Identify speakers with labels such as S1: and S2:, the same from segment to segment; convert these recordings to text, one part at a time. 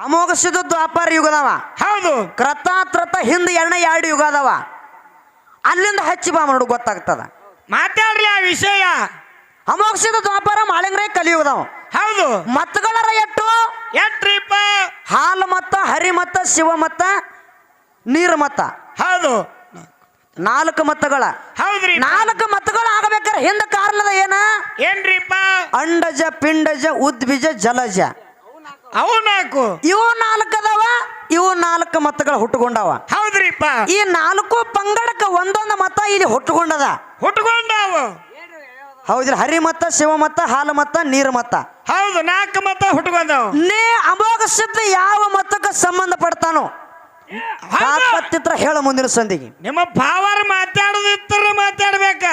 S1: ಅಮೋಘ ಸಿದ್ಧ ದ್ವಾಪರ ಯುಗದವ
S2: ಹೌದು.
S1: ಕ್ರತ ಹಿಂದ ಹಿಂದ್ ಎಣ್ಣೆ ಎರಡು ಯುಗ ಅದಾವ ಅಲ್ಲಿಂದ ಹಚ್ಚಿ ಬಾ ನೋಡು ಗೊತ್ತಾಗ್ತದ.
S2: ಮಾತಾಡ್ರಿ ಆ ವಿಷಯ.
S1: ಅಮೋಘ ಸಿದ್ಧ ದ್ವಾಪರ ಮಾಳಿಂಗ್ರೆ ಕಲಿಯುಗದವ
S2: ಹೌದು.
S1: ಮತ್ತುಗಳರ ಎಟ್ಟು?
S2: ಎಟ್ರಿಪ್ಪ?
S1: ಹಾಲು ಮತ್ತ ಹರಿ ಮತ್ತ ಶಿವ ಮತ್ತ ನೀರು ಮತ್ತ
S2: ಹೌದು.
S1: ನಾಲ್ಕು ಮತಗಳ.
S2: ಹೌದ್ರಿ.
S1: ನಾಲ್ಕು ಮತಗಳು ಆಗಬೇಕಾದ್ರೆ ಹಿಂದ ಕಾರಣದ ಏನ?
S2: ಏನ್ರಿಪ್ಪ?
S1: ಅಂಡಜ ಪಿಂಡಜ ಉದ್ಬೀಜ ಜಲಜ.
S2: ಅವು ನಾಲ್ಕು.
S1: ಇವು ನಾಲ್ಕು ಅದಾವ ಇವು ನಾಲ್ಕು ಮತಗಳು ಹುಟ್ಟುಕೊಂಡವ.
S2: ಹೌದ್ರಿಪ್ಪ.
S1: ಈ ನಾಲ್ಕು ಪಂಗಡಕ್ಕೆ ಒಂದೊಂದು ಮತ ಇಲ್ಲಿ ಹುಟ್ಟುಕೊಂಡದ.
S2: ಹುಟ್ಟುಕೊಂಡವ.
S1: ಹೌದ್ರಿ ಹರಿ ಮತ್ತ ಶಿವ ಮತ್ತ ಹಾಲು ಮತ್ತ ನೀರ್ ಮತ.
S2: ಹೌದು ನಾಲ್ಕು ಮತ ಹುಟ್ಟುಕೊಂಡವ.
S1: ನೇ ಅಮೋಘ ಸಿದ್ಧ ಯಾವ ಮತಕ್ಕೆ ಸಂಬಂಧ ಪಡ್ತಾನೋ? ಹೇಳ ಮುಂದಿನ ಸಂದಿಗೆ.
S2: ನಿಮ್ಮ ಪಾವರ್ ಮಾತಾಡೋದಿತ್ತರ ಮಾತಾಡ್ಬೇಕ?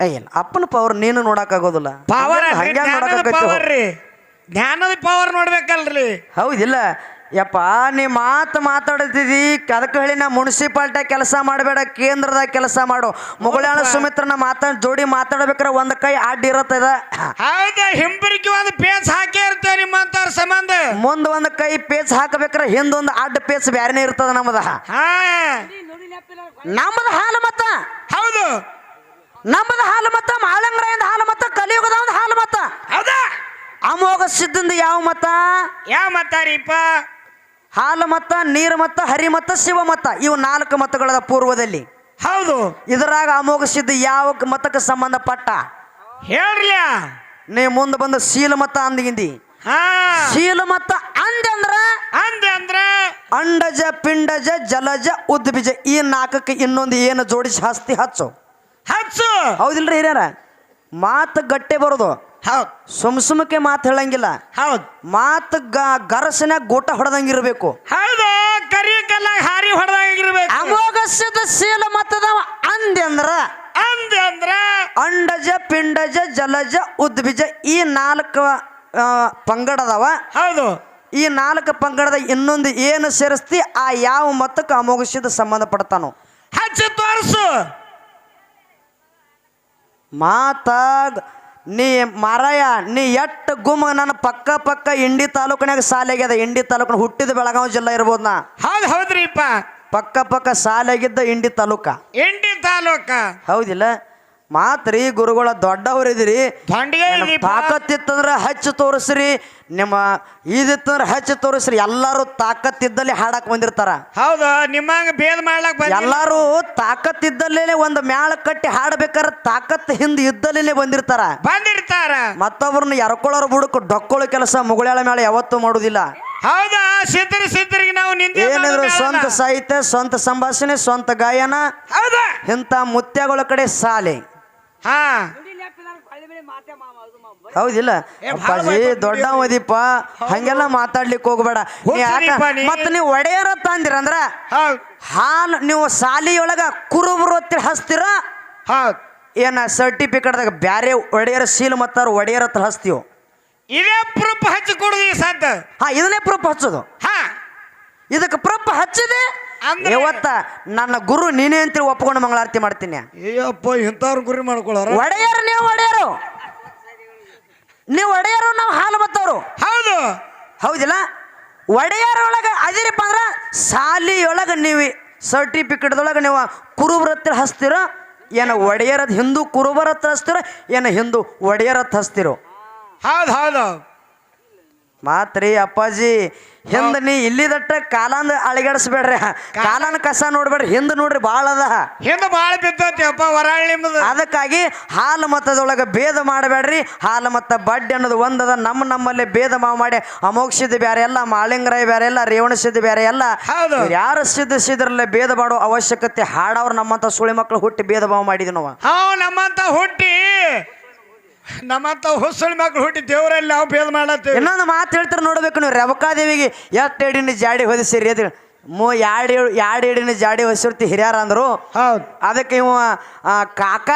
S1: ಏನ್ ಅಪ್ಪನ ಪವರ್ ನೀನು ನೋಡಕ್ಕಾಗೋದಿಲ್ಲ.
S2: ಪವರ್
S1: ನೋಡಕ್ಕಾಗೈತಿ
S2: ರೀ. ಜ್ಞಾನದ ಪವರ್ ನೋಡ್ಬೇಕಲ್ರಿ.
S1: ಹೌದಿಲ್ಲ. ಯಪ್ಪ ನೀ ಮಾತು ಮಾತಾಡ್ತಿದ್ದಿ ಅದಕ್ಕೆ ಹೇಳಿ ನಾ ಮುನ್ಸಿಪಾಲ್ಟಿ ಕೆಲಸ ಮಾಡಬೇಡ ಕೇಂದ್ರದಾಗ ಕೆಲಸ ಮಾಡು. ಮುಗಳಾಳ ಸುಮಿತ್ರನ ಮಾತಾಡ್ ಜೋಡಿ ಮಾತಾಡ್ಬೇಕಾರೆ ಒಂದ್ ಕೈ ಅಡ್ಡಿ ಇರತ್ತದ.
S2: ಹೌದ ಹಿಂಬರಿಕೆ ಒಂದು ಪೇಸ್ ಹಾಕಿ ಇರ್ತೇವೆ ನಿಮ್ಮಂತವ್ರ ಸಂಬಂಧ.
S1: ಮುಂದ ಒಂದ್ ಕೈ ಪೇಸ್ ಹಾಕಬೇಕ್ರೆ ಹಿಂದೊಂದು ಅಡ್ಡ ಪೇಸ್ ಬ್ಯಾರೆನೇ ಇರ್ತದ ನಮ್ಮದ
S2: ಹಾ.
S1: ನಮ್ಮದ ಹಾಲು ಮತ್ತ.
S2: ಹೌದು.
S1: ನಮ್ಮದ ಹಾಲು ಮತ್ತ ಮಾಳಂಗ್ರಾಯಂದ ಹಾಲು ಮತ್ತ ಕಲಿಯುಗದ ಒಂದು ಹಾಲು ಮತ್ತ. ಅಮೋಘ ಸಿದ್ಧಂದ ಯಾವ ಮತ?
S2: ಯಾವ ಮತ್ತಾರಿಪ್ಪ
S1: ಹಾಲು ಮತ ನೀರು ಮತ ಹರಿ ಮತ ಶಿವ ಮತ. ಇವು ನಾಲ್ಕು ಮತಗಳದ ಪೂರ್ವದಲ್ಲಿ.
S2: ಹೌದು.
S1: ಇದರಾಗ ಅಮೋಘ ಸಿದ್ಧ ಯಾವ ಮತಕ್ಕೆ ಸಂಬಂಧಪಟ್ಟ?
S2: ಹೇಳ್ರಿ
S1: ನೀ ಮುಂದೆ ಬಂದ ಶೀಲ ಮತ ಅಂದಿಗಿಂದಿ
S2: ಹಾ.
S1: ಶೀಲ ಮತ ಅಂದೆ ಅಂದ್ರ? ಅಂಡಜ ಪಿಂಡಜ ಜಲಜ ಉದ್ಬಿಜ. ಈ ನಾಲ್ಕಕ್ಕೆ ಇನ್ನೊಂದು ಏನು ಜೋಡಿಸಿ ಹಸ್ತಿ ಹಚ್ಚು.
S2: ಹಚ್ಚು.
S1: ಹೌದಿಲ್ರಿ ಹಿರಿಯರ? ಮಾತು ಗಟ್ಟೆ ಬರೋದು.
S2: ಹೌದ್.
S1: ಸುಮ್ ಸುಮ್ಕೆ ಮಾತು ಹೇಳಂಗಿಲ್ಲ.
S2: ಹೌದು.
S1: ಮಾತು ಗ ಗರಸನ್ಯಾಗ ಗೋಟ ಹೊಡೆದಂಗಿರ್ಬೇಕು.
S2: ಹೌದು ಕರಿ ಕಲ್ಲ ಹಾರಿ ಹೊಡೆದಂಗಿರ್ಬೇಕು.
S1: ಅಮೋಘಸ್ಯದ ಶೀಲ ಮತದವ ಅಂದೆ ಅಂದ್ರ
S2: ಅಂದೆ ಅಂದ್ರ
S1: ಅಂಡಜ ಪಿಂಡಜ ಜಲಜ ಉದ್ಬಿಜ ಈ ನಾಲ್ಕು ಪಂಗಡದವ.
S2: ಹೌದು.
S1: ಈ ನಾಲ್ಕು ಪಂಗಡದ ಇನ್ನೊಂದು ಏನು ಸೇರಿಸ್ತಿ ಆ ಯಾವ ಮತಕ್ಕೆ ಅಮೋಘಸ್ಯದ ಸಂಬಂಧ ಪಡ್ತಾನೋ.
S2: ಹಚ್ಚಿ ತೋರಿಸು.
S1: ಮಾತಾಗ್ ನೀ ಮಾರಾಯ ನೀ ಎಟ್ಟು ಗುಮ್ಮ ನನ್ನ ಪಕ್ಕ ಪಕ್ಕ ಇಂಡಿ ತಾಲೂಕಿನಾಗ ಸಾಲಾಗ್ಯದ ಇಂಡಿ ತಾಲೂಕಿನ ಹುಟ್ಟಿದ ಬೆಳಗಾವಿ ಜಿಲ್ಲಾ ಇರ್ಬೋದು ನಾ.
S2: ಹೌದ್ ಹೌದ್ರಿಪ್ಪ.
S1: ಪಕ್ಕ ಪಕ್ಕ ಸಾಲಾಗಿದ್ದ ಇಂಡಿ ತಾಲೂಕ.
S2: ಇಂಡಿ ತಾಲೂಕ.
S1: ಹೌದಿಲ್ಲ? ಮಾತ್ರಿ ಗುರುಗಳ ದೊಡ್ಡವರಿದಿರಿ.
S2: ದಂಡಿಗೆ
S1: ತಾಕತ್ತಿತ್ತಂದ್ರೆ ಹಚ್ಚಿ ತೋರಿಸ್ರಿ. ನಿಮ್ಮ ಇದಿತ್ತಂದ್ರೆ ಹಚ್ಚಿ ತೋರಿಸ್ರಿ. ಎಲ್ಲರೂ ತಾಕತ್ತಿದ್ದಲ್ಲಿ ಹಾಡಕ್ ಬಂದಿರ್ತಾರ.
S2: ಹೌದು ನಿಮ್ಮ ಭೇದ ಮಾಡ್ಲಕ್ ಎಲ್ಲಾರು
S1: ಎಲ್ಲರೂ ತಾಕತ್ತಿದ್ದಲ್ಲೇ ಒಂದು ಮ್ಯಾಳ ಕಟ್ಟಿ ಹಾಡ್ಬೇಕಾದ್ರೆ ತಾಕತ್ ಹಿಂದ್ ಇದ್ದಲ್ಲೇ ಬಂದಿರ್ತಾರ.
S2: ಬಂದಿರ್ತಾರ.
S1: ಮತ್ತೊಬ್ಬರನ್ನ ಎರ್ಕೊಳ್ಳೋರ್ ಬುಡಕ್ ಡೊಕ್ಕೊಳ್ಳೋ ಕೆಲಸ ಮುಗುಳ್ಯಾಳ ಮೇಳ ಯಾವತ್ತೂ ಮಾಡುದಿಲ್ಲ.
S2: ಹೌದಾ? ಸಿದ್ಧರಿ ಸಿದ್ಧರಿಗೆ ನಾವು
S1: ಏನಿದ್ರು ಸ್ವಂತ ಸಾಹಿತ್ಯ ಸ್ವಂತ ಸಂಭಾಷಣೆ ಸ್ವಂತ ಗಾಯನ
S2: ಹೌದಾ?
S1: ಇಂಥ ಮುತ್ಯಗಳ ಕಡೆ ಸಾಲೆ.
S2: ಹಾ.
S1: ಹೌದಿಲ್ಲ. ಅಪ್ಪಾಜಿ ದೊಡ್ಡವದಿಪ್ಪ ಹಂಗೆಲ್ಲ ಮಾತಾಡ್ಲಿಕ್ಕೆ ಹೋಗ್ಬೇಡ. ನೀ ಯಾಕ
S2: ಹುಚ್ಚುದೀಪ ನೀ.
S1: ಮತ್ತ ನೀವು ಒಡೆಯರ ತಂದಿರಂದ್ರ ಹಾಲು ನೀವು ಸಾಲಿಯೊಳಗ ಕುರುಬರು ಹತ್ತಿರ ಹಚ್ತೀರ? ಏನ ಸರ್ಟಿಫಿಕೇಟ್ದಾಗ ಬ್ಯಾರೆ ಒಡೆಯರ ಸೀಲ್ ಮತ್ತಾರ ಒಡೆಯರ ಹತ್ರ ಹಚ್ತೀವಿ
S2: ಇದೇ ಪ್ರೂಫ್ ಹಚ್ಚಿ ಕೊಡುದು
S1: ಹಾ ಇದನ್ನೇ ಪ್ರೂಫ್ ಹಚ್ಚೋದು. ಇದಕ್ಕೆ ಪ್ರಪ್ಪ ಹಚ್ಚಿದೆ.
S2: ಅಂದ್ರೆ-
S1: ಇವತ್ತ ನನ್ನ ಗುರು ನೀನೇ ಅಂತ ಒಪ್ಕೊಂಡು ಮಂಗಳಾರತಿ ಮಾಡ್ತೀನಿ.
S2: ಅಯ್ಯಪ್ಪ ಇಂಥವ್ರ ಗುರಿ ಮಾಡ್ಕೊಳ್ಳೋರು
S1: ಒಡೆಯರು ನೀವು ಒಡೆಯರು. ನೀವು ಒಡೆಯರು ನಾವು ಹಾಲು ಬತ್ತವರು.
S2: ಹೌದು.
S1: ಹೌದಿಲ್ಲ? ಒಡೆಯರೊಳಗೆ ಅದಿರಪ್ಪ ಅಂದ್ರೆ ಶಾಲೆಯೊಳಗೆ ನೀವು ಸರ್ಟಿಫಿಕೇಟ್ದೊಳಗೆ ನೀವು ಕುರುಬರ ಹತ್ರ ಹಚ್ತಿರೋ ಏನು ಒಡೆಯರದ ಹಿಂದೂ ಕುರುಬರ ಹತ್ರ ಹಚ್ತಿರೋ ಏನು ಹಿಂದೂ ಒಡೆಯರ ಹತ್ರ ಹಚ್ತಿರೋ?
S2: ಹೌದು ಹೌದು.
S1: ಮಾತ್ರಿ ಅಪ್ಪಾಜಿ ಹಿಂದ ನೀ ಇಲ್ಲಿದಟ್ಟ ಕಾಲಂದ ಅಳಿಗಾಡಿಸ್ಬೇಡ್ರಿ. ಕಾಲನ ಕಸ ನೋಡ್ಬೇಡ್ರಿ ಹಿಂದ್ ನೋಡ್ರಿ ಭಾಳ ಅದ.
S2: ಹಿಂದೆ ಭಾಳ ಬಿದ್ದೈತಿ ಅಪ್ಪ ವರಾಳಿ ನಿಮ್ಮದು
S1: ಅದಕ್ಕಾಗಿ ಹಾಲು ಮತದೊಳಗೆ ಭೇದ ಮಾಡಬೇಡ್ರಿ. ಹಾಲು ಮತ್ತ ಬಡ್ಡಿ ಅನ್ನೋದು ಒಂದದ. ನಮ್ಮ ನಮ್ಮಲ್ಲಿ ಭೇದ ಮಾವ ಮಾಡಿ ಅಮೋಘ ಸಿದ್ಧ ಬ್ಯಾರೆ ಎಲ್ಲ ಮಾಳಿಂಗರಾಯ ಬೇರೆ ಎಲ್ಲ ರೇವಣ ಸಿದ್ಧ ಬೇರೆ ಎಲ್ಲ. ಯಾರು ಸಿದ್ಧ ಸಿದ್ರಲ್ಲೇ ಭೇದ ಮಾಡೋ ಅವಶ್ಯಕತೆ ಹಾಡವ್ರು ನಮ್ಮಂತ ಸುಳಿ ಮಕ್ಕಳು ಹುಟ್ಟಿ ಭೇದ ಭಾವ ಮಾಡಿದ್ವಿ ನಾವು.
S2: ನಮ್ಮಂತ ಹುಟ್ಟಿ ನಮ್ಮಂತ ಹೊಸಳ ಮಕ್ಳು ಹುಟ್ಟಿ ದೇವರಲ್ಲಿ ನಾವು ಭೇದ ಮಾಡತ್ತೆ
S1: ಇನ್ನೊಂದು ಮಾತು ಹೇಳ್ತಾರೆ ನೋಡ್ಬೇಕು ನೀವು ರವಕಾದೇವಿಗೆ ಎಷ್ಟು ಎಡಿನ ಜಾಡಿ ಹೊದಿಸಿರಿ ಅದು ಮೂ ಎರಡು ಎರಡು ಎಡಿನ ಜಾಡಿ ಹೊಸಿರ್ತಿ ಹಿರಿಯರ ಅಂದ್ರು.
S2: ಹೌದು.
S1: ಅದಕ್ಕೆ ಇವ ಆ, ಕಾಕ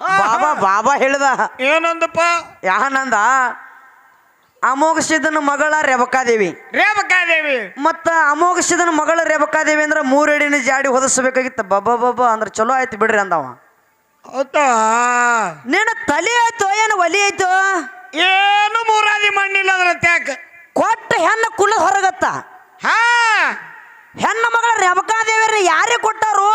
S1: ಬಾಬಾ ಬಾಬಾ ಹೇಳ್ದ.
S2: ಏನಂದಪ್ಪ?
S1: ಯಾನಂದ? ಅಮೋಘ ಸಿದ್ಧನ ಮಗಳ ರೇವಕಾದೇವಿ.
S2: ರೇವಕಾದೇವಿ.
S1: ಮತ್ತ ಅಮೋಘ ಸಿದ್ಧನ ಮಗಳ ರೇವಕಾದೇವಿ ಅಂದ್ರೆ ಮೂರೆಡಿನ ಜಾಡಿ ಹೊದಿಸಬೇಕಾಗಿತ್ತು. ಬಬ್ಬ ಬಬ್ಬ ಅಂದ್ರೆ ಚಲೋ ಆಯ್ತು ಬಿಡ್ರಿ ಅಂದವ.
S2: ಹೌದಾ?
S1: ನೀನು ತಲೆ ಆಯ್ತು ಏನು ಒಲಿ ಆಯ್ತು?
S2: ಏನು ಮೂರಾದಿ ಮಣ್ಣಿಲ್ಲ ಅದ್ರ ತ್ಯಾಕ
S1: ಕೊಟ್ಟ ಹೆಣ್ಣ ಕುಲ ಹೊರಗತ್ತ.
S2: ಹಾ.
S1: ಹೆಣ್ಣು ಮಗಳ ರೇವಕಾದೇವಿಯನ್ನ ಯಾರಿಗೆ ಕೊಟ್ಟಾರು?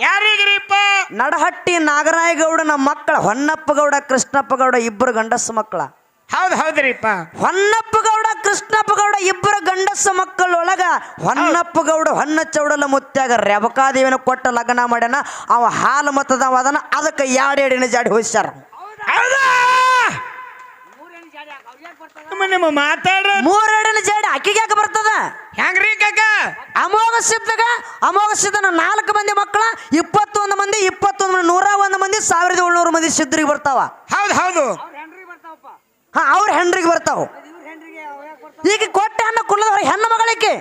S2: ಯಾರಿಗ್ರಿಪ್ಪ?
S1: ನಡಹಟ್ಟಿ ನಾಗರಾಯಗೌಡನ ಮಕ್ಕಳ ಹೊನ್ನಪ್ಪ ಗೌಡ ಕೃಷ್ಣಪ್ಪ ಗೌಡ ಇಬ್ಬರು ಗಂಡಸ ಮಕ್ಕಳ.
S2: ಹೌದ್ ಹೌದ್ರಿಪ್ಪ.
S1: ಹೊನ್ನಪ್ಪ ಗೌಡ ಕೃಷ್ಣಪ್ಪ ಗೌಡ ಇಬ್ಬರ ಗಂಡಸ ಮಕ್ಕಳೊಳಗ ಹೊನ್ನಪ್ಪ ಗೌಡ ಹೊನ್ನ ಚೌಡಲ ಮುತ್ತಾಗ ರೆಬಕಾದೇವಿನ ಕೊಟ್ಟ ಲಗ್ನ ಮಾಡ್ಯಾನ. ಅವ ಹಾಲು ಮತದವ ಅದನ್ನ ಅದಕ್ಕೆ ಎರಡು ಎಡಿನ ಜಾಡಿ ಹೋಯ್ಸ್ಯಾರ?
S2: ನಿಮ್ಮ ನಿಮ್ಮ ಮಾತಾಡ್ರ.
S1: ಮೂರ್ ಜಾಡಿ ಅಕ್ಕಿಗೆ ಯಾಕೆ ಬರ್ತದ?
S2: ಹೆಂಗ್ರಿ ಕಾಕ?
S1: ಅಮೋಘ ಸಿದ್ಧಗ ಅಮೋಘ ಸಿದ್ಧನ ನಾಲ್ಕು ಮಂದಿ ಮಕ್ಕಳ ಇಪ್ಪತ್ತೊಂದು ಮಂದಿ ಇಪ್ಪತ್ತೊಂದು ಮಂದಿ ನೂರ ಒಂದು ಮಂದಿ ಸಾವಿರದ ಏಳ್ನೂರು ಮಂದಿ ಸಿದ್ಧರಿಗೆ ಬರ್ತಾವ.
S2: ಹೌದು ಹೌದು.
S1: ಹಾ ಅವ್ರ ಹೆಂಡ್ರಿಗೆ ಬರ್ತಾವ. ಈಗ ಕೊಟ್ಟೆ ಹೆಣ್ಣು ಕುಲ್ಲದವ್ರ ಹೆಣ್ಣು ಮಗಳಿಕೆ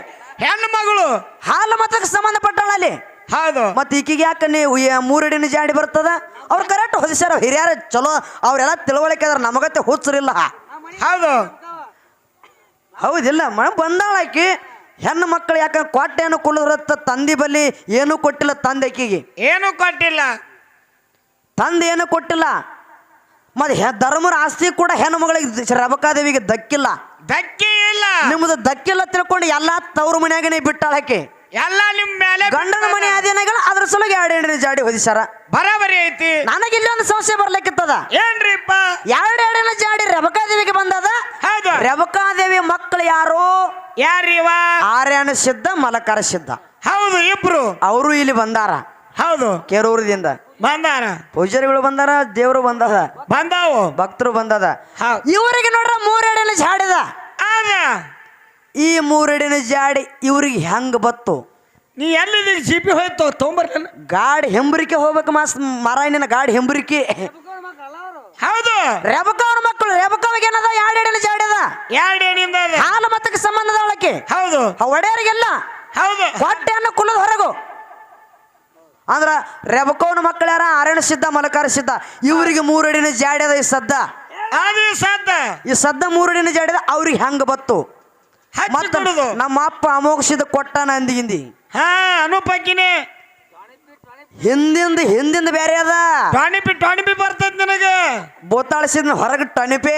S2: ಹೆಣ್ಣು ಮಗಳು?
S1: ಹಾಲು ಮತಕ್ಕೆ ಸಂಬಂಧಪಟ್ಟಾಳ ಅಲ್ಲಿ.
S2: ಹೌದು.
S1: ಮತ್ತೆ ಈಕಿಗೆ ಯಾಕೆ ನೀವು ಮೂರಡಿನ ಜಾಡಿ ಬರ್ತದ? ಅವ್ರು ಕರೆಕ್ಟ್ ಹೊದಿಸ್ಯಾರ ಹಿರಿಯರ ಚಲೋ ಅವರೆಲ್ಲ ತಿಳುವಳಿಕೆ ಅದ್ರ ನಮಗತ್ತೆ ಹುಚ್ಚರಿಲ್ಲ.
S2: ಹೌದು.
S1: ಹೌದಿಲ್ಲ ಮ ಬಂದಾಳ ಆಕಿ ಹೆಣ್ಣು ಮಕ್ಕಳು ಯಾಕಂದ್ರೆ ಕೊಟ್ಟೆಯನ್ನು ಕುಲ್ಲದ್ರತ್ತ ತಂದಿ ಬಲ್ಲಿ ಏನೂ ಕೊಟ್ಟಿಲ್ಲ ತಂದೆ ಆಕಿಗೆ
S2: ಏನು ಕೊಟ್ಟಿಲ್ಲ.
S1: ತಂದೆ ಏನು ಕೊಟ್ಟಿಲ್ಲ. ಮತ್ತೆ ಹೆ ಧರ್ಮರ ಆಸ್ತಿ ಕೂಡ ಹೆಣ್ಣು ಮಗಳಿಗೆ ರಬಕಾದೇವಿಗೆ ದಕ್ಕಿಲ್ಲ.
S2: ದಕ್ಕಿಲ್ಲ ಇಲ್ಲ.
S1: ನಿಮ್ದು ದಕ್ಕಿಲ್ಲ ತಿಳ್ಕೊಂಡು ಎಲ್ಲಾ ತವ್ರ ಮನ್ಯಾಗನೇ ಬಿಟ್ಟಾಳ ಹಾಕಿ
S2: ಎಲ್ಲ ನಿಮ್ ಮೇಲೆ
S1: ಗಂಡನ ಮನೆ ಅದೇನಾಗಲ್ಲ ಅದ್ರ ಸಲುವಾಗಿ ಎರಡು ಎಣ್ಣೆ ಜಾಡಿ ಹೊದಿಸ್ಯಾರ.
S2: ಬರಾಬರಿ ಐತಿ.
S1: ನನಗೆ ಇಲ್ಲಿ ಒಂದು ಸಮಸ್ಯೆ ಬರ್ಲಿಕ್ಕಿತ್ತದ.
S2: ಏನ್ರಿಪ್ಪ?
S1: ಎರಡು ಎಣ್ಣೆ ಜಾಡಿ ರಬಕಾದೇವಿಗೆ ಬಂದದ.
S2: ಹೌದು.
S1: ರೆಬಕಾದೇವಿ ಮಕ್ಕಳು ಯಾರು?
S2: ಯಾರಿವ?
S1: ಆರ್ಯನ ಸಿದ್ಧ ಮಲಕರ ಸಿದ್ಧ.
S2: ಹೌದು ಇಬ್ರು.
S1: ಅವರು ಇಲ್ಲಿ ಬಂದಾರ.
S2: ಹೌದು.
S1: ಕೆರೂರದಿಂದ.
S2: ಬಂದಾರ.
S1: ಪೂಜಾರಿಗಳು ಬಂದಾರ ದೇವರು ಬಂದದ.
S2: ಬಂದಾವು.
S1: ಭಕ್ತರು ಬಂದದ. ಇವರಿಗೆ ನೋಡ್ರ ಮೂರೆಡಿನ ಜಾಡಿದ
S2: ಆದ
S1: ಈ ಮೂರೆಡಿನ ಜಾಡಿ ಇವ್ರಿಗೆ ಹೆಂಗ್ ಬತ್ತು?
S2: ನೀ ಎಲ್ಲಿ ಜಿಪಿ ಹೋಯ್ತು ತೊಂಬರ್
S1: ಗಾಡಿ ಹೆಂಬರಿಕೆ ಹೋಗ್ಬೇಕು ಮಾಸ್ ಮಾರಾಯಣಿನ ಗಾಡಿ ಹೆಂಬರಿಕೆ.
S2: ಹೌದು.
S1: ರೇಬಕ ಅವ್ರ ಮಕ್ಕಳು ಅವಾಗ ಏನದ? ಎರಡೆರಡಿನ ಜಾಡಿದ
S2: ಎರಡು
S1: ಹಾಲು ಮತಕ್ಕೆ ಸಂಬಂಧದ ಒಳಕ್ಕೆ
S2: ಹೌದು.
S1: ಒಡೆಯರಿಗೆಲ್ಲ
S2: ಹೌದು.
S1: ಹೊಟ್ಟೆಯನ್ನು ಕುಲದ ಹೊರಗು. ಅಂದ್ರ ರೆಬಕೋನ ಮಕ್ಕಳ್ಯಾರ ಆರಣ್ಯ ಅರಣ್ಯ ಸಿದ್ಧ ಮಲಕಾರ ಸಿದ್ಧ. ಇವರಿಗೆ ಮೂರಡಿನ ಜಾಡ್ಯದ ಈ ಸದ್ದ.
S2: ಅದು ಸದ್ದ?
S1: ಈ ಸದ್ದ ಮೂರಡಿನ ಜಾಡ್ಯದ ಅವ್ರಿಗೆ ಹೆಂಗ ಬತ್ತು? ಮತ್ತ ನಮ್ಮ ಅಪ್ಪ ಅಮೋಘಸಿದ ಕೊಟ್ಟಾನ ಅಂದಿಗಿಂದಿ
S2: ಹಾ ಅನುಪಕ್ಕಿನೇ.
S1: ಹಿಂದಿಂದ ಹಿಂದಿಂದ ಬೇರೆ ಅದ.
S2: ಟಾಣಿಪಿ ಟಾಣಿಪಿ ಬರ್ತೈತಿ ನನಗೆ.
S1: ಬೋತಾಳಿಸಿದ ಹೊರಗೆ ಟಣಿಪೆ.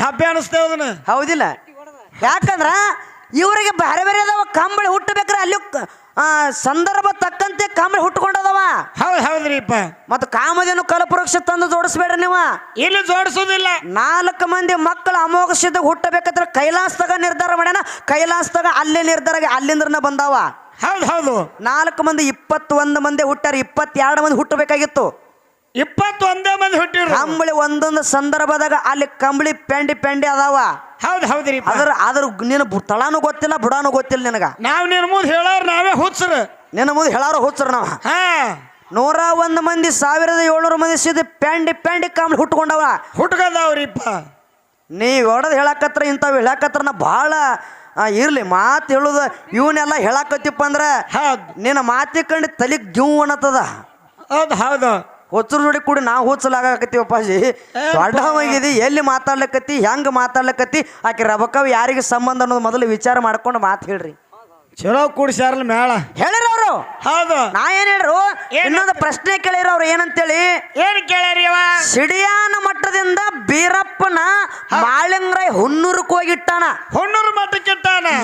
S2: ಡಬ್ಬೆ ಅನಿಸ್ತೇವ ಅದನ್ನ.
S1: ಹೌದಿಲ್ಲ. ಯಾಕಂದ್ರ ಇವರಿಗೆ ಬೇರೆ ಬೇರೆ ಅದಾವ ಕಂಬಳಿ ಹುಟ್ಟಬೇಕ್ರೆ ಅಲ್ಲಿ ಆ, ಸಂದರ್ಭ ತಕ್ಕಂತೆ ಕಂಬಳಿ ಹುಟ್ಕೊಂಡದವ
S2: ಹೌದು ಹೌದ್ರಿಪ್ಪ.
S1: ಮತ್ತು ಕಾಮಧೇನು ಕಲಪವೃಕ್ಷ ತಂದು ಜೋಡಿಸ್ಬೇಡ್ರಿ ನೀವು.
S2: ಇಲ್ಲಿ ಜೋಡಿಸೋದಿಲ್ಲ.
S1: ನಾಲ್ಕು ಮಂದಿ ಮಕ್ಕಳು ಅಮೋಘ ಸಿದ್ಧ ಹುಟ್ಟಬೇಕಂದ್ರೆ ಕೈಲಾಸದಾಗ ನಿರ್ಧಾರ ಮಾಡ್ಯಾನ ಕೈಲಾಸದಾಗ ಅಲ್ಲೇ ನಿರ್ಧಾರ ಅಲ್ಲಿಂದ್ರನ ಬಂದಾವ.
S2: ಹೌದು ಹೌದು.
S1: ನಾಲ್ಕು ಮಂದಿ ಇಪ್ಪತ್ತೊಂದು ಮಂದಿ ಹುಟ್ಟಾರ ಇಪ್ಪತ್ತೆರಡು ಮಂದಿ ಹುಟ್ಟಬೇಕಾಗಿತ್ತು.
S2: ಇಪ್ಪತ್ತೊಂದೇ ಹುಟ್ಟಿರು
S1: ಕಂಬಳಿ ಒಂದೊಂದು ಸಂದರ್ಭದಾಗ ಅಲ್ಲಿ ಕಂಬಳಿ ಪೆಂಡಿ ಪೆಂಡಿ ಅದಾವ.
S2: ಹೌದು ಹೌದ್ರಿ
S1: ಅದ್ರ ಅದ್ರ ನಿನ್ನ ತಳಾನು ಗೊತ್ತಿಲ್ಲ ಬುಡಾನು ಗೊತ್ತಿಲ್ಲ ನಿನಗ.
S2: ನಾವ್ ನಿನ್ ಮುಂದೆ ಹೇಳಾರ ನಾವೇ ಹುಚ್ಚರು.
S1: ನಿನ್ನ ಮುಂದೆ ಹೇಳಾರ ಹುಚ್ಚರ ನಾವ.
S2: ಹಾ.
S1: ನೂರ ಒಂದು ಮಂದಿ ಸಾವಿರದ ಏಳ್ನೂರು ಮಂದಿ ಸಿದ್ಧ ಪೆಂಡಿ ಪೆಂಡಿ ಕಂಬಳಿ ಹುಟ್ಕೊಂಡವ.
S2: ಹುಟ್ಕದವ್ರಿಪ್ಪ.
S1: ನೀವ್ ಹೊಡೆದ್ ಹೇಳಕತ್ರ ಇಂಥವು ಹೇಳಕತ್ರ ನಾ ಭಾಳ ಇರ್ಲಿ. ಮಾತು ಹೇಳುದ ಇವನ್ನೆಲ್ಲ ಹೇಳಕತ್ತಿಪ್ಪ ಅಂದ್ರೆ
S2: ಹೌದು.
S1: ನಿನ್ನ ಮಾತಿ ಕಂಡು ತಲೆಗೆ ಗಿವ್ ಅನ್ನತದ.
S2: ಹೌದು ಹೌದು.
S1: ಹುಚ್ಚರು ಜೋಡಿ ಕೂಡಿ ನಾವು ಹುಚ್ಚಲಾಗಕತ್ತೀವಪ್ಪಾಜಿ ದೊಡ್ಡವಾಗಿದಿ ಎಲ್ಲಿ ಮಾತಾಡ್ಲಕತ್ತಿ ಹೆಂಗೆ ಮಾತಾಡ್ಲಕತ್ತಿ ಆಕೆ ರಬಕವ್ ಯಾರಿಗೆ ಸಂಬಂಧ ಅನ್ನೋದು ಮೊದಲು ವಿಚಾರ ಮಾಡ್ಕೊಂಡು ಮಾತು ಹೇಳ್ರಿ.
S2: ಚಲೋ ಕೂಡ್ಸ್ಯಾರಲ್ಲ ಮೇಳ
S1: ಹೇಳಿರ ಅವರು.
S2: ಹೌದು.
S1: ನಾ ಏನ್ ಹೇಳ್ರು? ಇನ್ನೊಂದು ಪ್ರಶ್ನೆ ಕೇಳಿರ ಅವ್ರು ಏನಂತೇಳಿ?
S2: ಏನ್ ಕೇಳ್ಯಾರಿ ಅವ?
S1: ಸಿಡಿಯಾನ ಮಟ್ಟದಿಂದ ಬೀರಪ್ಪನ ಮಾಳಿಂಗ್ರಾಯ್ ಹುನ್ನೂರಕ್ಕೆ ಹೋಗಿಟ್ಟಾನ.
S2: ಹೊನ್ನೂರು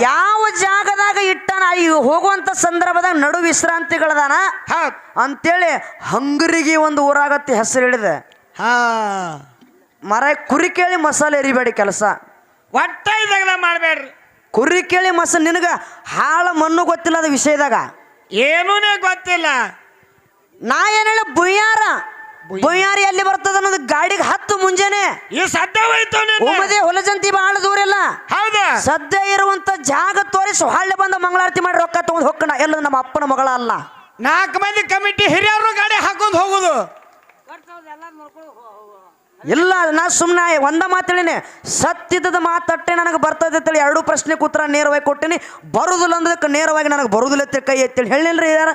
S1: ಯಾವ ಜಾಗ ಜಾಗದಾಗ ಇಟ್ಟಾನ ಈಗ ಹೋಗುವಂತ ಸಂದರ್ಭದಾಗ ನಡು ವಿಶ್ರಾಂತಿಗಳದಾನ. ಅಂತೇಳಿ ಹಂಗರಿಗೆ ಒಂದು ಊರಾಗತ್ತಿ ಹೆಸರು ಹೇಳಿದೆ.
S2: ಹಾ.
S1: ಮರ ಕುರಿ ಕೇಳಿ ಮಸಾಲೆ ಎರಿಬೇಡಿ ಕೆಲಸ.
S2: ಒಟ್ಟ ಇದಾಗ ಮಾಡಬೇಡ್ರಿ.
S1: ಕುರಿ ಕೇಳಿ ಮಸ ನಿನಗ ಹಾಳ ಮಣ್ಣು ಗೊತ್ತಿಲ್ಲ ಅದ ವಿಷಯದಾಗ?
S2: ಏನೂ ಗೊತ್ತಿಲ್ಲ.
S1: ನಾ ಏನ್ ಹೇಳ ಬುಯ್ಯಾರ? ಬುಯ್ಯಾರ. ಎಲ್ಲಿ ಬರ್ತದ ಅನ್ನೋದು ಗಾಡಿಗೆ ಹತ್ತು ಮುಂಜಾನೆ.
S2: ಈ ಸದ್ಯ ಹೋಯ್ತು ನೀನು
S1: ಉಮದೆ ಹೊಲಜಂತಿ
S2: ಬಾಳದು.
S1: ಸದ್ಯ ಇರುವಂತ ಜಾಗ ತೋರಿಸಿ. ಹಳ್ಳಿ ಬಂದ ಮಂಗಳಾರತಿ ಮಾಡಿ ರೊಕ್ಕ ತಗೊಂಡು ಹೊಕ್ಕಣ. ಎಲ್ಲ ನಮ್ಮ ಅಪ್ಪನ ಮಗಳ ಅಲ್ಲ.
S2: ನಾಲ್ಕು ಮಂದಿ ಕಮಿಟಿ ಹಿರಿಯರು ಗಾಡಿ ಹಾಕೊಂಡು ಹೋಗುದು.
S1: ಇಲ್ಲ ನಾ ಸುಮ್ಮನೆ ಒಂದ ಮಾತೇಳಿನಿ ಸತ್ಯದ ಮಾತಟ್ಟೆ ನನಗೆ ಬರ್ತದೆ ಅಂತೇಳಿ ಎರಡು ಪ್ರಶ್ನೆ ಉತ್ತರ ನೇರವಾಗಿ ಕೊಟ್ಟಿನಿ. ಬರುದಿಲ್ಲ ಅಂದಕ್ಕೆ ನೇರವಾಗಿ ನನಗೆ ಬರುದಿಲ್ಲ ಅಂತ ಕೈ ಎತ್ತೇಳಿ ಹೇಳಿಲ್ರಿ ಯಾರ?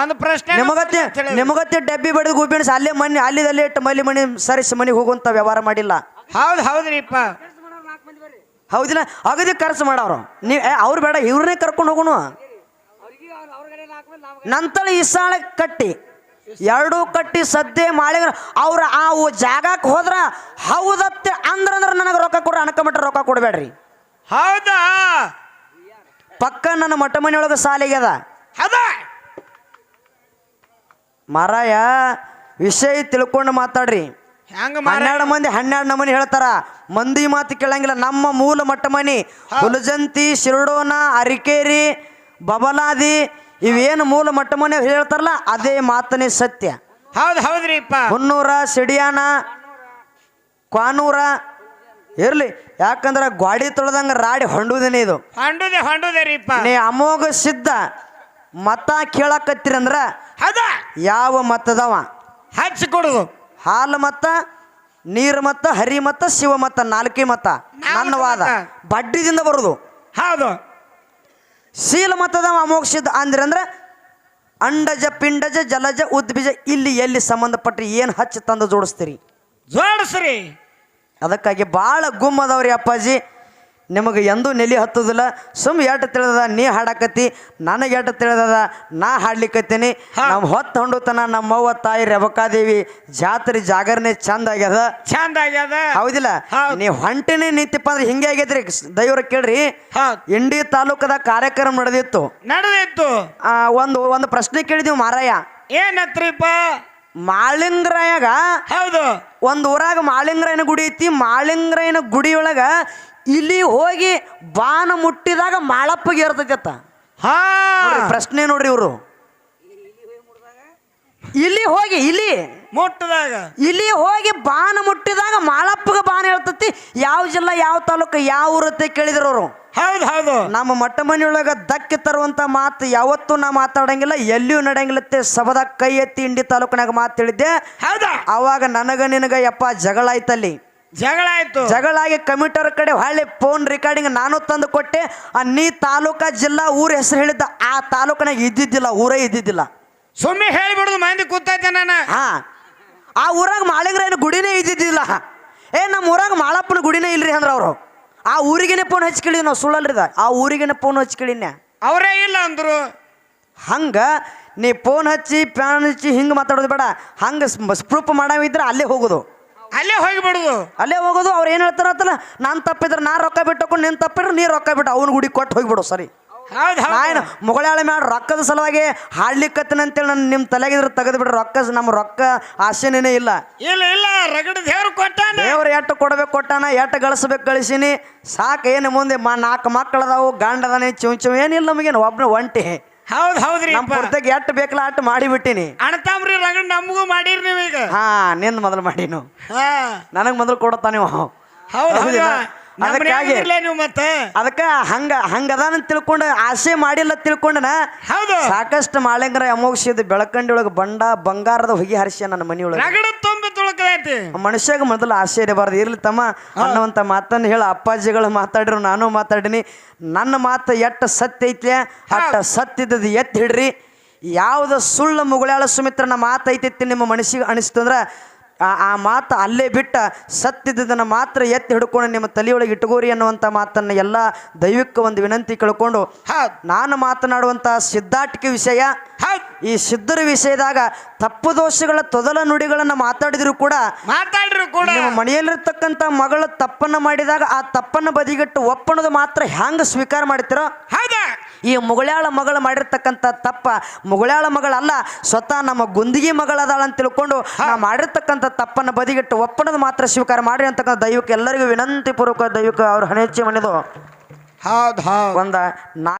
S2: ಒಂದು ಪ್ರಶ್ನೆ
S1: ನಿಮಗತ್ತೆ ನಿಮಗತ್ತೆ ಡಬ್ಬಿ ಬಡಿದು ಗುಬ್ಬಿಣಿಸಿ ಅಲ್ಲೇ ಮನೆ ಅಲ್ಲಿದಲ್ಲೇ ಇಟ್ಟು ಮಲ್ಲಿ ಮನೆ ಸರಿಸಿ ಮನೆಗೆ ಹೋಗುವಂತ ವ್ಯವಹಾರ ಮಾಡಿಲ್ಲ.
S2: ಹೌದು ಹೌದ್ರಿಪ್ಪ.
S1: ಹೌದಿಲ್ಲ ಅಗದಿ ಖರ್ಚು ಮಾಡವ್ರು. ನೀವು ಅವ್ರು ಬೇಡ ಇವ್ರನ್ನೇ ಕರ್ಕೊಂಡು ಹೋಗೋಣ. ನಂತರ ಇಸಾಳ ಕಟ್ಟಿ ಎರಡು ಕಟ್ಟಿ ಸದ್ದೆ ಮಾಳಿಗ ಅವ್ರ ಆ ಜಾಗಕ್ಕೆ ಹೋದ್ರ ಹೌದತ್ತೆ ಅಂದ್ರ ಅಂದ್ರೆ ನನಗೆ ರೊಕ್ಕ ಕೊಡ್ರಿ ಅಣಕಮಟ್ಟ ರೊಕ್ಕ ಕೊಡಬೇಡ್ರಿ.
S2: ಹೌದಾ?
S1: ಪಕ್ಕ ನನ್ನ ಮೊಟ್ಟ ಮನೆಯೊಳಗೆ ಸಾಲಿಗ್ಯದ
S2: ಅದ
S1: ಮಾರಾಯ ವಿಷಯ ತಿಳ್ಕೊಂಡು ಮಾತಾಡ್ರಿ.
S2: ಹೆಂಗ
S1: ಹನ್ನೆರಡು ಮಂದಿ ಹನ್ನೆರಡು ನಮೂನಿ ಹೇಳ್ತಾರ. ಮಂದಿ ಮಾತು ಕೇಳಂಗಿಲ್ಲ. ನಮ್ಮ ಮೂಲ ಮಟ್ಟ ಮನಿ. ಹುಲಜಂತಿ ಶಿರಡೋನ ಅರಿಕೇರಿ ಬಬಲಾದಿ ಇವೇನು ಮೂಲ ಮಟ್ಟ ಮನೆ ಹೇಳ್ತಾರಲ್ಲ ಅದೇ ಮಾತನೇ ಸತ್ಯ.
S2: ಹೌದು ಹೌದ್ರಿಪ್ಪ
S1: ಹುನ್ನೂರ ಸಿಡಿಯಾನ ಕ್ವಾನೂರ ಇರ್ಲಿ. ಯಾಕಂದ್ರೆ ಗ್ವಾಡಿ ತೊಳೆದಂಗ ರಾಡಿ ಹೊಂಡುದೇನೆ ಇದು.
S2: ಹೊಂಡುದೆ ಹೊಂಡುದೆ ರೀಪ್ಪ
S1: ನೀ ಅಮೋಘ ಸಿದ್ಧ ಮತ ಕೇಳಕತ್ತಿರಂದ್ರ ಯಾವ ಮತದವ?
S2: ಹಚ್ಚಿ ಕೊಡುದು
S1: ಹಾಲು ಮತ್ತ ನೀರು ಮತ್ತ ಹರಿ ಮತ್ತ ಶಿವ ಮತ್ತ ನಾಲ್ಕಿ ಮತ ನನ್ನ ವಾದ.
S2: ಮತ.
S1: ಬಡ್ಡಿದಿಂದ ಬರುದು.
S2: ಹೌದು.
S1: ಶೀಲ ಮತದ ಅಮೋಕ್ಷದ ಅಂದ್ರೆ ಅಂದ್ರೆ ಅಂಡಜ ಪಿಂಡಜ ಜಲಜ ಉದ್ಬೀಜ ಇಲ್ಲಿ ಎಲ್ಲಿ ಸಂಬಂಧಪಟ್ಟ ಏನು ಹಚ್ಚಿ ತಂದು ಜೋಡಿಸ್ತೀರಿ?
S2: ಜೋಡಿಸ್ರಿ.
S1: ಅದಕ್ಕಾಗಿ ಭಾಳ ಗುಮ್ಮದವ್ರಿ ಅಪ್ಪಾಜಿ. ನಿಮಗೆ ಎಂದೂ ನೆಲೆ ಹತ್ತೋದಿಲ್ಲ. ಸುಮ್ ಎಟ್ಟು ತಿಳಿದದ ನೀ ಹಾಡಕತ್ತಿ ನನಗೆ ಎಟ್ಟು ತಿಳಿದದ ನಾ ಹಾಡ್ಲಿಕ್ಕತ್ತೀನಿ ನಮ್ಮ ಹೊತ್ತು ಹೊಂಡುತನ ನಮ್ಮವ್ವ ತಾಯಿ ರೇವಕಾದೇವಿ ಜಾತ್ರೆ ಜಾಗರಣೆ ಚಂದ ಆಗ್ಯದ.
S2: ಚಂದ ಆಗ್ಯದ.
S1: ಹೌದಿಲ್ಲ?
S2: ನೀ
S1: ನೀವು ಹೊಂಟಿನೇ ನಿಂತಿಪ್ಪ ಅಂದ್ರೆ ಹಿಂಗೆ ಆಗೈತ್ರಿ ದೈವರ ಕೇಳ್ರಿ. ಇಂಡಿ ತಾಲೂಕದ ಕಾರ್ಯಕ್ರಮ ನಡೆದಿತ್ತು.
S2: ನಡೆದಿತ್ತು.
S1: ಒಂದು ಒಂದು ಪ್ರಶ್ನೆ ಕೇಳಿದೀವಿ ಮಾರಾಯ.
S2: ಏನತ್ರಿಪ್ಪ?
S1: ಮಾಳಿಂಗರಾಯಾಗ
S2: ಹೌದು.
S1: ಒಂದು ಊರಾಗ ಮಾಳಿಂಗರಾಯನ ಗುಡಿ ಐತಿ. ಮಾಳಿಂಗರಾಯನ ಗುಡಿಯೊಳಗ ಇಲ್ಲಿ ಹೋಗಿ ಬಾನ ಮುಟ್ಟಿದಾಗ ಮಾಳಪ್ಪಗೆ ಇರ್ತೈತತ್ತ
S2: ಹಾ.
S1: ಪ್ರಶ್ನೆ ನೋಡ್ರಿ ಇವರು. ಇಲ್ಲಿ ಹೋಗಿ ಇಲ್ಲಿ.
S2: ಮುಟ್ಟದಾಗ.
S1: ಇಲ್ಲಿ ಹೋಗಿ ಬಾನ ಮುಟ್ಟಿದಾಗ ಮಾಳಪ್ಪಗೆ ಬಾನ ಹೇಳ್ತತಿ. ಯಾವ ಜಿಲ್ಲಾ ಯಾವ ತಾಲೂಕು ಯಾವ ಊರತ್ತೆ ಕೇಳಿದ್ರು ಅವರು.
S2: ಹೌದು ಹೌದು.
S1: ನಮ್ಮ ಮೊಟ್ಟ ಮನೆಯೊಳಗ ದಕ್ಕೆ ತರುವಂತ ಮಾತು ಯಾವತ್ತೂ ನಾ ಮಾತಾಡಂಗಿಲ್ಲ ಎಲ್ಲಿಯೂ ನಡೆಯಂಗಿಲ್ಲತ್ತೆ. ಸಬದ ಕೈ ಎತ್ತಿ ಇಂಡಿ ತಾಲೂಕಿನಾಗ ಮಾತು ಹೇಳಿದ್ದೆ.
S2: ಹೌದಾ?
S1: ಅವಾಗ ನನಗ ನಿನಗ ಯಪ್ಪ ಜಗಳ ಆಯ್ತಲ್ಲಿ.
S2: ಜಗಳ ಆಯ್ತು.
S1: ಜಗಳಾಗಿ ಕಮಿಟರ್ ಕಡೆ ಹೊಳ್ಳಿ ಫೋನ್ ರೆಕಾರ್ಡಿಂಗ್ ನಾನು ತಂದು ಕೊಟ್ಟೆ. ಆ ನೀ ತಾಲೂಕಾ ಜಿಲ್ಲಾ ಊರ ಹೆಸರು ಹೇಳಿದ್ದ ಆ ತಾಲೂಕನಾಗ ಇದ್ದಿದ್ದಿಲ್ಲ ಊರೇ ಇದ್ದಿದ್ದಿಲ್ಲ.
S2: ಸುಮ್ಮನೆ ಹೇಳಿಬಿಡುದು ಮಂದಿ ಕೂತೈತೆ ನಾನು.
S1: ಹಾ. ಆ ಊರಾಗ ಮಾಳಿಂಗ್ರೇನು ಗುಡಿನೇ ಇದ್ದಿದ್ದಿಲ್ಲ. ಏ ನಮ್ಮ ಊರಾಗ ಮಾಳಪ್ಪನ ಗುಡಿನೇ ಇಲ್ರಿ ಅಂದ್ರೆ ಅವರು. ಆ ಊರಿಗೇನೆ ಫೋನ್ ಹಚ್ಕಿಳಿ ನಾವು ಸುಳ್ಳಲ್ರಿ ಇದ. ಆ ಊರಿಗೇನೆ ಫೋನ್ ಹಚ್ಕಿಳಿನ್ಯ
S2: ಅವರೇ ಇಲ್ಲ ಅಂದ್ರು.
S1: ಹಂಗ ನೀ ಫೋನ್ ಹಚ್ಚಿ ಪ್ಯಾನ್ ಹಚ್ಚಿ ಹಿಂಗೆ ಮಾತಾಡೋದು ಬೇಡ. ಹಂಗೆ ಪ್ರೂಫ್ ಮಾಡವಿದ್ರೆ ಅಲ್ಲೇ ಹೋಗೋದು.
S2: ಅಲ್ಲೇ ಹೋಗಿಬಿಡುದು
S1: ಅಲ್ಲೇ ಹೋಗೋದು ಅವ್ರು ಏನು ಹೇಳ್ತಾರತ್ತಲ್ಲ ನಾನು ತಪ್ಪಿದ್ರೆ ನಾ ರೊಕ್ಕ ಬಿಟ್ಟಕೊಂಡು ನೀನು ತಪ್ಪಿದ್ರೆ ನೀ ರೊಕ್ಕ ಬಿಟ್ಟು ಅವ್ನ ಗುಡಿ ಕೊಟ್ಟು ಹೋಗ್ಬಿಡು ಸರಿ.
S2: ಹೌದು
S1: ಏನು ಮುಗಳಾಳ ರೊಕ್ಕದ ಸಲುವಾಗಿ ಹಾಡ್ಲಿಕ್ಕತ್ತನ ಅಂತೇಳಿ ನನ್ನ ನಿಮ್ಮ ತಲೆಗಿದ್ರೆ ತೆಗೆದು ಬಿಡ್ರಿ ರೊಕ್ಕ ನಮ್ಮ ರೊಕ್ಕ ಆಸೆನೇ ಇಲ್ಲ.
S2: ಇಲ್ಲ ಇಲ್ಲ ರಗಡ ದೇವ್ರು ಕೊಟ್ಟಾನ.
S1: ದೇವ್ರು ಎಟ್ಟು ಕೊಡ್ಬೇಕು ಕೊಟ್ಟಾನ ಎಟ್ಟು ಗಳಿಸ್ಬೇಕು ಗಳಿಸೀನಿ ಸಾಕು ಏನು ಮುಂದೆ ಮಾ ನಾಲ್ಕು ಮಕ್ಕಳದಾವು ಗಂಡದಾನೆ ಚಿವ್ ಚಿವ್ ಏನಿಲ್ಲ ನಮಗೇನು ಒಬ್ಬನ ಒಂಟಿ.
S2: ಹೌದು ಹೌದ್ರಿ
S1: ನಮ್ಮ ಪುರ್ತಕ್ಕೆ ಎಟ್ಟು ಬೇಕಲ್ಲ ಅಟ್ ಮಾಡಿಬಿಟ್ಟಿನಿ.
S2: ಅಣ್ತಾಮ್ರಿ ರಗಡ ನಮಗೂ ಮಾಡೀರಿ ನೀವೀಗ.
S1: ಹಾ ನಿಂದು ಮೊದಲು ಮಾಡಿನು.
S2: ಹಾ.
S1: ನನಗೆ ಮೊದಲು ಕೊಡತ್ತ ನೀವು.
S2: ಹೌದು ಹೌದು?
S1: ಅದಕ್ಕಾಗಿ
S2: ನೀವು ಮತ್ತೆ?
S1: ಅದಕ್ಕೆ ಹಂಗ ಹಂಗದಾನ ತಿಳ್ಕೊಂಡ ಆಸೆ ಮಾಡಿಲ್ಲ ತಿಳ್ಕೊಂಡನ
S2: ಹೌದು.
S1: ಸಾಕಷ್ಟು ಮಾಳಿಂಗರ ಅಮೋಘಿಸಿದ ಬೆಳಕಂಡಿ ಒಳಗ ಬಂಡ ಬಂಗಾರದ ಹೊಗೆ ಹರಿಸ್ಯ ನನ್ನ ಮನೆಯೊಳಗೆ.
S2: ರಗಡ ತುಂಬಿ
S1: ಮನುಷ್ಯಾಗ ಮೊದಲು ಆಸೆ ಇರಬಾರ್ದು. ಇರ್ಲಿ ತಮ್ಮ ಅನ್ನುವಂತ ಮಾತನ್ನ ಹೇಳ. ಅಪ್ಪಾಜಿಗಳು ಮಾತಾಡಿರು ನಾನು ಮಾತಾಡಿನಿ. ನನ್ನ ಮಾತು ಎಟ್ಟ ಸತ್ಯ ಐತ್ಲೆ? ಅಟ್ಟ ಸತ್ಯದ ಎತ್ತಿ ಹಿಡ್ರಿ. ಯಾವ್ದು ಸುಳ್ಳು ಮುಗುಳಾಳ ಸುಮಿತ್ರನ ಮಾತು ಐತೈತಿ ನಿಮ್ಮ ಮನಸ್ಸಿಗೆ ಅನಿಸ್ತು ಅಂದ್ರೆ ಆ ಆ ಮಾತು ಅಲ್ಲೇ ಬಿಟ್ಟ ಸತ್ಯದನ್ನು ಮಾತ್ರ ಎತ್ತಿ ಹಿಡ್ಕೊಂಡು ನಿಮ್ಮ ತಲೆಯೊಳಗೆ ಇಟ್ಕೋರಿ ಅನ್ನುವಂಥ ಮಾತನ್ನು ಎಲ್ಲ ದೈವಿಕ ಒಂದು ವಿನಂತಿ ಕೇಳ್ಕೊಂಡು ನಾನು ಮಾತನಾಡುವಂಥ ಸಿದ್ಧಾಟಿಕೆ ವಿಷಯ ಈ ಸಿದ್ಧರ ವಿಷಯದಾಗ ತಪ್ಪು ದೋಷಗಳ ತೊದಲ ನುಡಿಗಳನ್ನು ಮಾತಾಡಿದ್ರು ಕೂಡ
S2: ಮಾತಾಡಿದ್ರು ಕೂಡ.
S1: ನಿಮ್ಮ ಮನೆಯಲ್ಲಿರ್ತಕ್ಕಂಥ ಮಗಳು ತಪ್ಪನ್ನು ಮಾಡಿದಾಗ ಆ ತಪ್ಪನ್ನು ಬದಿಗಿಟ್ಟು ಒಪ್ಪಣದು ಮಾತ್ರ ಹ್ಯಾಂಗ ಸ್ವೀಕಾರ ಮಾಡ್ತೀರೋ
S2: ಹೌದಾ?
S1: ಈ ಮುಗಳಾಳ ಮಗಳು ಮಾಡಿರ್ತಕ್ಕಂಥ ತಪ್ಪ ಮುಗಳಾಳ ಮಗಳಲ್ಲ ಸ್ವತಃ ನಮ್ಮ ಗುಂದಿಗೆ ಮಗಳದಾಳ ಅಂತ ತಿಳ್ಕೊಂಡು ನಾ ಮಾಡಿರ್ತಕ್ಕಂಥ ತಪ್ಪನ್ನು ಬದಿಗಿಟ್ಟು ಒಪ್ಪಣದ ಮಾತ್ರ ಸ್ವೀಕಾರ ಮಾಡಿ ಅಂತಕ್ಕಂಥ ದೈವಕ್ಕೆ ಎಲ್ಲರಿಗೂ ವಿನಂತಿ ಪೂರ್ವಕ ದೈವಕ್ಕೆ ಅವ್ರ ಹಣೆಚ್ಚಿ ಮನೆದು.
S2: ಹೌದು ಹೌದು.
S1: ಒಂದ ನಾ